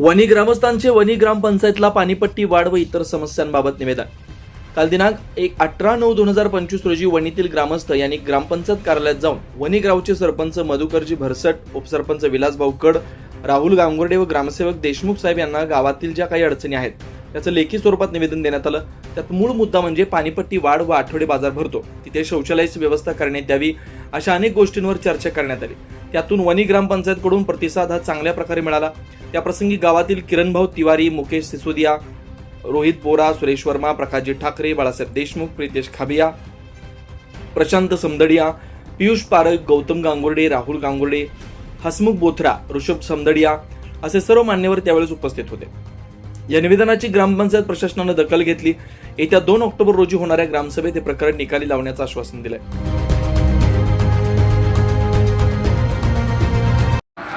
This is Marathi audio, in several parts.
वणी ग्रामस्थांचे वणी ग्रामपंचायतला पाणीपट्टी वाढ व इतर समस्यांबाबत निवेदन. काल दिनांक एक अठरा नऊ दोन हजार पंचवीस रोजी वणीतील ग्रामस्थ यांनी ग्रामपंचायत कार्यालयात जाऊन वणी गावचे सरपंच मधुकरजी भरसट उपसरपंच विलासभाऊ कड राहुल गांगुर्डे व ग्रामसेवक देशमुख साहेब यांना गावातील ज्या काही अडचणी आहेत त्याचं लेखी स्वरूपात निवेदन देण्यात आलं. त्यात मूळ मुद्दा म्हणजे पाणीपट्टी वाढ व आठवडे बाजार भरतो. तिथे शौचालयाची व्यवस्था करण्यात यावी अशा अनेक गोष्टींवर चर्चा करण्यात आली. त्यातून वणी ग्रामपंचायतकडून प्रतिसाद हा चांगल्या प्रकारे मिळाला. त्याप्रसंगी गावातील किरणभाऊ तिवारी मुकेश सिसोदिया रोहित बोरा सुरेश वर्मा प्रकाशजी ठाकरे बाळासाहेब देशमुख प्रितेश खाबिया प्रशांत समदडिया पियुष पारख गौतम गांगुर्डे राहुल गांगुर्डे हसमुख बोथरा ऋषभ समदडिया असे सर्व मान्यवर त्यावेळेस उपस्थित होते. या निवेदनाची ग्रामपंचायत प्रशासनानं दखल घेतली. येत्या दोन ऑक्टोबर रोजी होणाऱ्या ग्रामसभेत हे प्रकरण निकाली लावण्याचं आश्वासन दिलंय.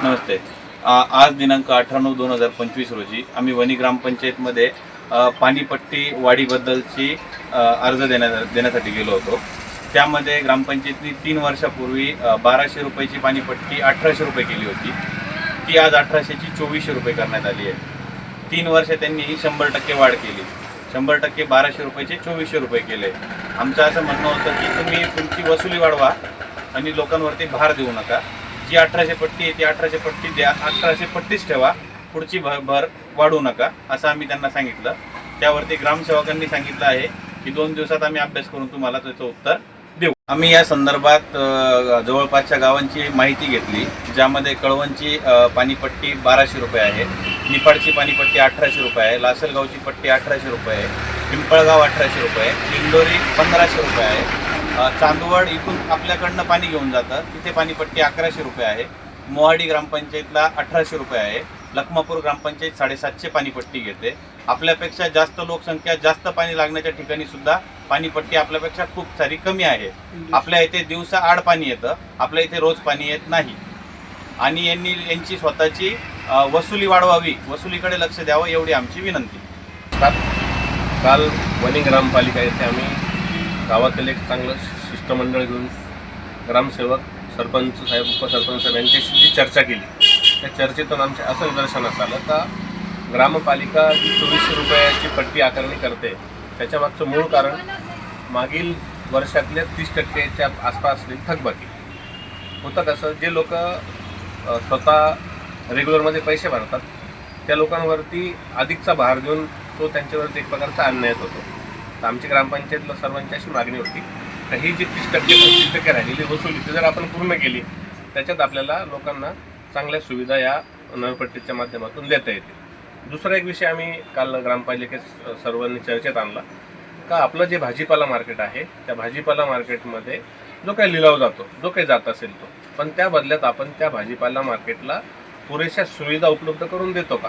नमस्ते. आज दिनांक अठरा नऊ दोन हजार पंचवीस रोजी आम्ही वणी ग्रामपंचायतमध्ये पाणीपट्टी वाढीबद्दलची अर्ज देण्या देण्यासाठी गेलो होतो. त्यामध्ये ग्रामपंचायतनी तीन वर्षापूर्वी बाराशे रुपयाची पाणीपट्टी अठराशे रुपये केली होती. ती आज अठराशेची चोवीसशे रुपये करण्यात आली आहे. तीन वर्ष त्यांनी शंभर टक्के वाढ केली. शंभर टक्के बाराशे रुपयाचे चोवीसशे रुपये केले. आमचं असं म्हणणं होतं की तुम्ही तुमची वसुली वाढवा आणि लोकांवरती भार देऊ नका. जी अठराशे पट्टी आहे ती अठराशे पट्टी द्या अठराशे पट्टीच ठेवा. पुढची भर भर वाढवू नका असं आम्ही त्यांना सांगितलं. त्यावरती ग्रामसेवकांनी सांगितलं आहे की दोन दिवसात आम्ही अभ्यास करून तुम्हाला त्याचं उत्तर देऊ. आम्ही या संदर्भात जवळपासच्या गावांची माहिती घेतली ज्यामध्ये कळवणची पाणीपट्टी बाराशे रुपये आहे निफाडची पाणीपट्टी अठराशे रुपये आहे लासलगावची पट्टी अठराशे रुपये आहे पिंपळगाव अठराशे रुपये आहे इंदोरी पंधराशे रुपये आहे. चांदवड इथून आपल्याकडनं पाणी घेऊन जातं तिथे पाणीपट्टी अकराशे रुपये आहे. मोहाडी ग्रामपंचायतला अठराशे रुपये आहे. लखमापूर ग्रामपंचायत साडेसातशे पाणीपट्टी घेते. आपल्यापेक्षा जास्त लोकसंख्या जास्त पाणी लागण्याच्या ठिकाणी सुद्धा पाणीपट्टी आपल्यापेक्षा खूप सारी कमी आहे. आपल्या इथे दिवसा आड पाणी येतं. आपल्या इथे रोज पाणी येत नाही. आणि यांनी यांची स्वतःची वसुली वाढवावी वसुलीकडे लक्ष द्यावं एवढी आमची विनंती. काल वणी ग्रामपालिका येथे आम्ही गावातील एक चांगलं शि- शिष्टमंडळ घेऊन ग्रामसेवक सरपंच साहेब उपसरपंच साहेब यांच्याशी जी चर्चा केली त्या चर्चेतून आमच्या असं निदर्शनास आलं का ग्रामपालिका जी चोवीसशे रुपयाची पट्टी आकारणी करते. त्याच्यामागचं मूळ कारण मागील वर्षातल्या तीस टक्क्याच्या आसपास असलेली थकबाकी. होतं कसं जे लोक स्वतः रेग्युलरमध्ये पैसे भरतात त्या लोकांवरती अधिकचा भार देऊन तो त्यांच्यावरती एक प्रकारचा अन्यायच होतो. तर आमची ग्रामपंचायतला सर्वांची अशी मागणी होती. तर ही जी तीस टक्के पस्तीस टक्के राहिलेली वसुली ती जर आपण पूर्ण केली त्याच्यात आपल्याला लोकांना चांगल्या सुविधा या नळपट्टीच्या माध्यमातून देता येतील. दुसरा एक विषय आम्ही काल ग्रामपालिकेत सर्वांनी चर्चेत आणला का आपलं जे भाजीपाला मार्केट आहे त्या भाजीपाला मार्केटमध्ये जो काही लिलाव जातो जो काही जात असेल तो पण त्या बदल्यात आपण त्या भाजीपाला मार्केटला पुरेशा सुविधा उपलब्ध करून देतो का?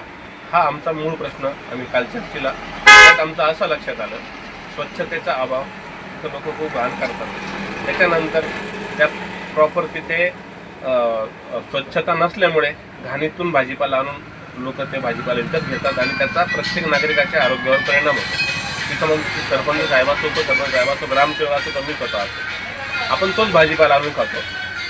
हा आमचा मूळ प्रश्न आम्ही काल चर्चेला. त्यात आमचं असं लक्षात आलं स्वच्छतेचा अभाव तर लोक खूप घाण करतात. त्याच्यानंतर त्या प्रॉपर तिथे स्वच्छता नसल्यामुळे घाणीतून भाजीपाला आणून लोक ते भाजीपाला विकत घेतात आणि त्याचा प्रत्येक नागरिकाच्या आरोग्यावर परिणाम होतो. तिथं मग सरपंच साहेब असो तो सरपंच साहेब असो ग्रामसेवक असो कमी स्वतः असो. आपण तोच भाजीपाला आणून खातो.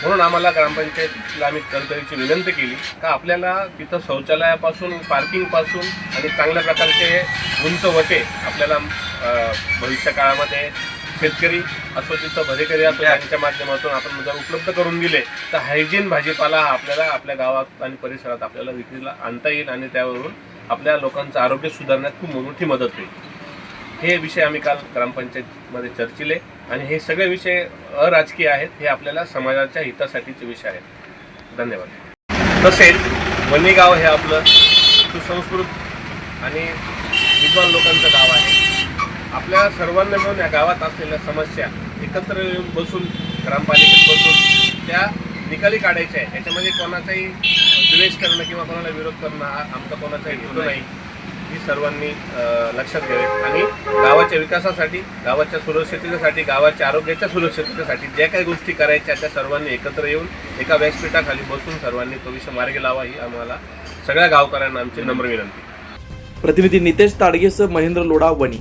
म्हणून आम्हाला ग्रामपंचायतीला आम्ही कळकळीची विनंती केली का आपल्याला तिथं शौचालयापासून पार्किंगपासून आणि चांगल्या प्रकारचे उंच वटे आपल्याला भविष्य काळामध्ये शेतकरी असो तिथं भरेकरी असो त्यांच्या माध्यमातून आपण जर उपलब्ध करून दिले तर हायजीन भाजीपाला हा आपल्याला आपल्या गावात आणि परिसरात आपल्याला विक्रीला आणता येईल आणि त्यावरून आपल्या लोकांचं आरोग्य सुधारण्यात खूप मोठी मदत होईल. हे विषय आम्ही काल ग्रामपंचायतमध्ये चर्चिले आणि हे सगळे विषय अराजकीय आहेत हे आपल्याला समाजाच्या हितासाठीचे विषय आहेत. धन्यवाद. तसेच वणीगाव हे आपलं सुसंस्कृत आणि विद्वान लोकांचं गाव आहे. आपल्या सर्वांना मिळून या गावात असलेल्या समस्या एकत्र येऊन बसून ग्रामपालिकेत बसून त्या निकाली काढायच्या आहे याच्यामध्ये कोणाचाही द्वेष करणं किंवा कोणाला विरोध करणं हा आमचा कोणाचाही हेतू नाही. ही सर्वांनी लक्षात घ्यावे. आणि गावाच्या विकासासाठी गावाच्या सुरक्षिततेसाठी गावाच्या आरोग्याच्या सुरक्षिततेसाठी ज्या काही गोष्टी करायच्या त्या सर्वांनी एकत्र येऊन एका व्यासपीठाखाली बसून सर्वांनी तो विषय मार्गी लावा ही आम्हाला सगळ्या गावकऱ्यांना आमची नम्र विनंती. प्रतिनिधी नितेश ताडगेसह महेंद्र लोडा वणी